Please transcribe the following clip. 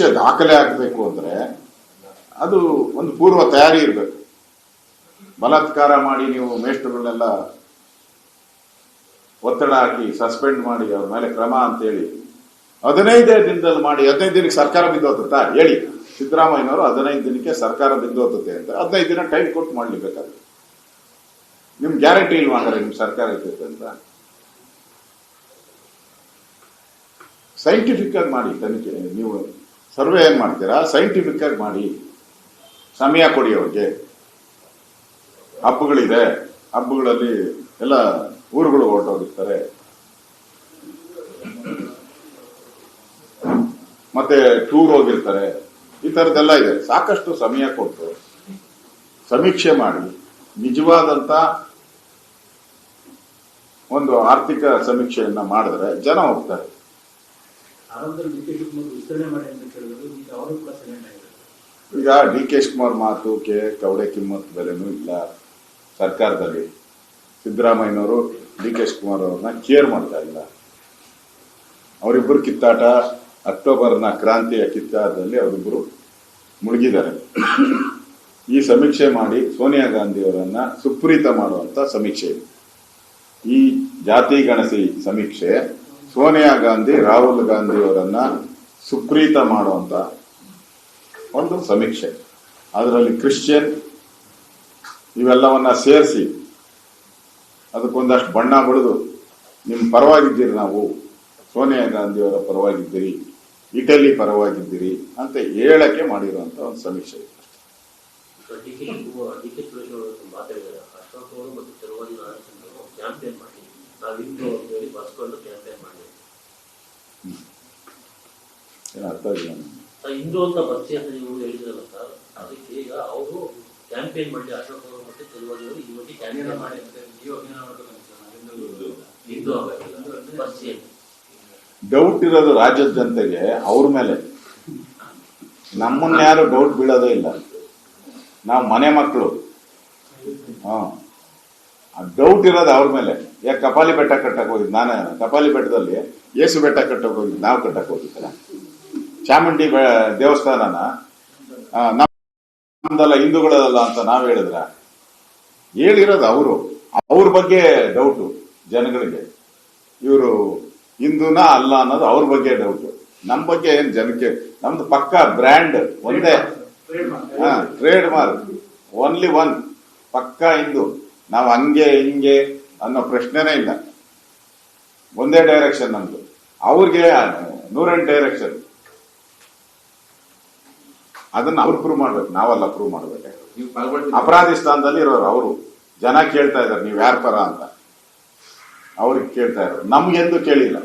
ಭವಿಷ್ಯ ದಾಖಲೆ ಆಗಬೇಕು ಅಂದ್ರೆ ಅದು ಒಂದು ಪೂರ್ವ ತಯಾರಿ ಇರಬೇಕು. ಬಲಾತ್ಕಾರ ಮಾಡಿ ನೀವು ಮೇಷ್ಟ್ರುಗಳನ್ನೆಲ್ಲ ಒತ್ತಡ ಹಾಕಿ ಸಸ್ಪೆಂಡ್ ಮಾಡಿ, ಅವ್ರ ಮೇಲೆ ಕ್ರಮ ಅಂತೇಳಿ ಹದಿನೈದೇ ದಿನದಲ್ಲಿ ಮಾಡಿ, ಹದಿನೈದು ದಿನಕ್ಕೆ ಸರ್ಕಾರ ಬಿದ್ದೋತುತ್ತಾ ಹೇಳಿ. ಸಿದ್ದರಾಮಯ್ಯನವರು ಹದಿನೈದು ದಿನಕ್ಕೆ ಸರ್ಕಾರ ಬಿದ್ದೋತುತ್ತೆ ಅಂತ. ಹದಿನೈದು ದಿನ ಟೈಮ್ ಕೊಟ್ಟು ಮಾಡ್ಲಿಬೇಕಾದ್ರೆ ನಿಮ್ ಗ್ಯಾರಂಟಿ ಇಲ್ವಾ ಅಂದ್ರೆ ನಿಮ್ ಸರ್ಕಾರ ಇರ್ತೈತೆ ಅಂತ? ಸೈಂಟಿಫಿಕ್ ಆಗಿ ಮಾಡಿ ತನಿಖೆ, ನೀವು ಸರ್ವೆ ಏನು ಮಾಡ್ತೀರಾ? ಸೈಂಟಿಫಿಕ್ ಆಗಿ ಮಾಡಿ. ಸಮಯ ಕೊಡಿ ಅವ್ರಿಗೆ. ಹಬ್ಬಗಳಿದೆ. ಹಬ್ಬಗಳಲ್ಲಿ ಎಲ್ಲ ಊರುಗಳು ಹೊರಟೋಗಿರ್ತಾರೆ. ಮತ್ತೆ ಟೂರ್ ಹೋಗಿರ್ತಾರೆ. ಈ ಥರದ್ದೆಲ್ಲ ಇದೆ. ಸಾಕಷ್ಟು ಸಮಯ ಕೊಟ್ಟು ಸಮೀಕ್ಷೆ ಮಾಡಿ, ನಿಜವಾದಂತ ಒಂದು ಆರ್ಥಿಕ ಸಮೀಕ್ಷೆಯನ್ನ ಮಾಡಿದ್ರೆ ಜನ ಹೋಗ್ತಾರೆ. ಆರಂಭದಲ್ಲಿ ಡಿ ಕೆ ವಿಸ್ತರಣೆ ಮಾಡಿ ಈಗ ಅವರು ಕೂಡ ಈಗ ಡಿ ಕೆ ಶಿವಕುಮಾರ್ ಮಾತು ಕೆ ಕವಡೆ ಕಿಮ್ಮತ್ ಬೆಲೆನೂ ಇಲ್ಲ. ಸರ್ಕಾರದಲ್ಲಿ ಸಿದ್ದರಾಮಯ್ಯನವರು ಡಿ ಕೆ ಶಿವಕುಮಾರ್ ಅವ್ರನ್ನ ಕೇರ್ ಮಾಡ್ತಾ ಇಲ್ಲ. ಅವರಿಬ್ಬರು ಕಿತ್ತಾಟ, ಅಕ್ಟೋಬರ್ನ ಕ್ರಾಂತಿಯ ಕಿತ್ತಾಟದಲ್ಲಿ ಅವರಿಬ್ಬರು ಮುಳುಗಿದ್ದಾರೆ. ಈ ಸಮೀಕ್ಷೆ ಮಾಡಿ ಸೋನಿಯಾ ಗಾಂಧಿ ಅವರನ್ನ ಸುಪ್ರೀತ ಮಾಡುವಂತ ಸಮೀಕ್ಷೆ. ಈ ಜಾತಿ ಗಣಸಿ ಸಮೀಕ್ಷೆ ಸೋನಿಯಾ ಗಾಂಧಿ, ರಾಹುಲ್ ಗಾಂಧಿ ಅವರನ್ನ ಸುಪ್ರೀತ ಮಾಡುವಂತ ಒಂದು ಸಮೀಕ್ಷೆ ಅದರಲ್ಲಿ ಕ್ರಿಶ್ಚಿಯನ್ ಇವೆಲ್ಲವನ್ನ ಸೇರಿಸಿ ಅದಕ್ಕೊಂದಷ್ಟು ಬಣ್ಣ ಬಳಿದು ನಿಮ್ಮ ಪರವಾಗಿದ್ದೀರಿ ನಾವು, ಸೋನಿಯಾ ಗಾಂಧಿ ಅವರ ಪರವಾಗಿದ್ದೀರಿ, ಇಟಲಿ ಪರವಾಗಿದ್ದೀರಿ ಅಂತ ಹೇಳಕ್ಕೆ ಮಾಡಿರುವಂತ ಒಂದು ಸಮೀಕ್ಷೆ ಇದು. ಮಾಡಿ ನಾವಿಂದು ಅಂತ ಹೇಳಿ ಬರ್ಸ್ಕೊಂಡು ಕ್ಯಾಂಪೇನ್ ಮಾಡಿ ಏನು ಅರ್ಥ ಆಗಿಲ್ಲ ಹಿಂದೂ ಅಂತ ಅಂತ ನೀವು ಹೇಳಿದ್ರಲ್ಲ ಸರ್ ಅದಕ್ಕೆ ಈಗ ಅವರು ಕ್ಯಾಂಪೇನ್ ಮಾಡಿ ಅಶೋಕ್ ಅವರು ಮತ್ತು ಚಲವಾದಿ ಅವರು ಈ ಬಗ್ಗೆ ಕ್ಯಾಂಪೇನ್ ಮಾಡಿ ಹಿಂದೂ. ಆಗಬೇಕಲ್ಲ. ಬರ್ಸಿ ಅಂತ. ಡೌಟ್ ಇರೋದು ರಾಜ್ಯದ ಜನತೆಗೆ ಅವ್ರ ಮೇಲೆ. ನಮ್ಮನ್ನ ಯಾರು ಡೌಟ್ ಬೀಳೋದೇ ಇಲ್ಲ. ನಾವು ಮನೆ ಮಕ್ಕಳು ಹಾ. ಡೌಟ್ ಇರೋದು ಅವ್ರ ಮೇಲೆ. ಯಾಕೆ ಕಪಾಲಿ ಬೆಟ್ಟ ಕಟ್ಟಕ್ಕೆ ಹೋಗಿದ್ ನಾನೇ ಕಪಾಲಿ ಬೆಟ್ಟದಲ್ಲಿ ಯೇಸು ಬೆಟ್ಟ ಕಟ್ಟಕ್ಕೆ ಹೋಗಿದ್ ನಾವು ಕಟ್ಟಕ್ ಹೋಗಿದ್ದಲ್ಲ. ಚಾಮುಂಡಿ ಬೆ- ದೇವಸ್ಥಾನನ ನಮ್ದಲ್ಲ ಹಿಂದೂಗಳಲ್ಲ ಅಂತ ನಾವು ಹೇಳಿದ್ರ. ಹೇಳಿರೋದು ಅವರು. ಅವ್ರ ಬಗ್ಗೆ ಡೌಟು ಜನಗಳಿಗೆ. ಇವರು ಹಿಂದೂನ ಅಲ್ಲ ಅನ್ನೋದು ಅವ್ರ ಬಗ್ಗೆ ಡೌಟ್ ನಮ್ಮ ಬಗ್ಗೆ ಏನು ಜನಕ್ಕೆ ನಮ್ದು ಪಕ್ಕ ಬ್ರ್ಯಾಂಡ್ ಒಂದೇ. ಹಾ ಟ್ರೇಡ್ ಮಾರ್ಕ್ ಓನ್ಲಿ ಒನ್ ಪಕ್ಕ ಹಿಂದೂ. ನಾವು ಹಂಗೆ ಹಿಂಗೆ ಅನ್ನೋ ಪ್ರಶ್ನೆನೇ ಇಲ್ಲ. ಒಂದೇ ಡೈರೆಕ್ಷನ್ ನಮ್ದು. ಅವ್ರಿಗೆ ನೂರೆಂಟು ಡೈರೆಕ್ಷನ್ ಅದನ್ನ ಅವ್ರು ಪ್ರೂವ್ ಮಾಡ್ಬೇಕು. ನಾವೆಲ್ಲ ಪ್ರೂವ್ ಮಾಡ್ಬೇಕು. ಅಪರಾಧಿ ಸ್ಥಾನದಲ್ಲಿ ಇರೋರು ಅವರು. ಜನ ಕೇಳ್ತಾ ಇದಾರೆ ನೀವು ಯಾರ ಪರ ಅಂತ. ಅವ್ರಿಗೆ ಕೇಳ್ತಾ ಇರೋರು. ನಮ್ಗೆಂದು ಕೇಳಿಲ್ಲ.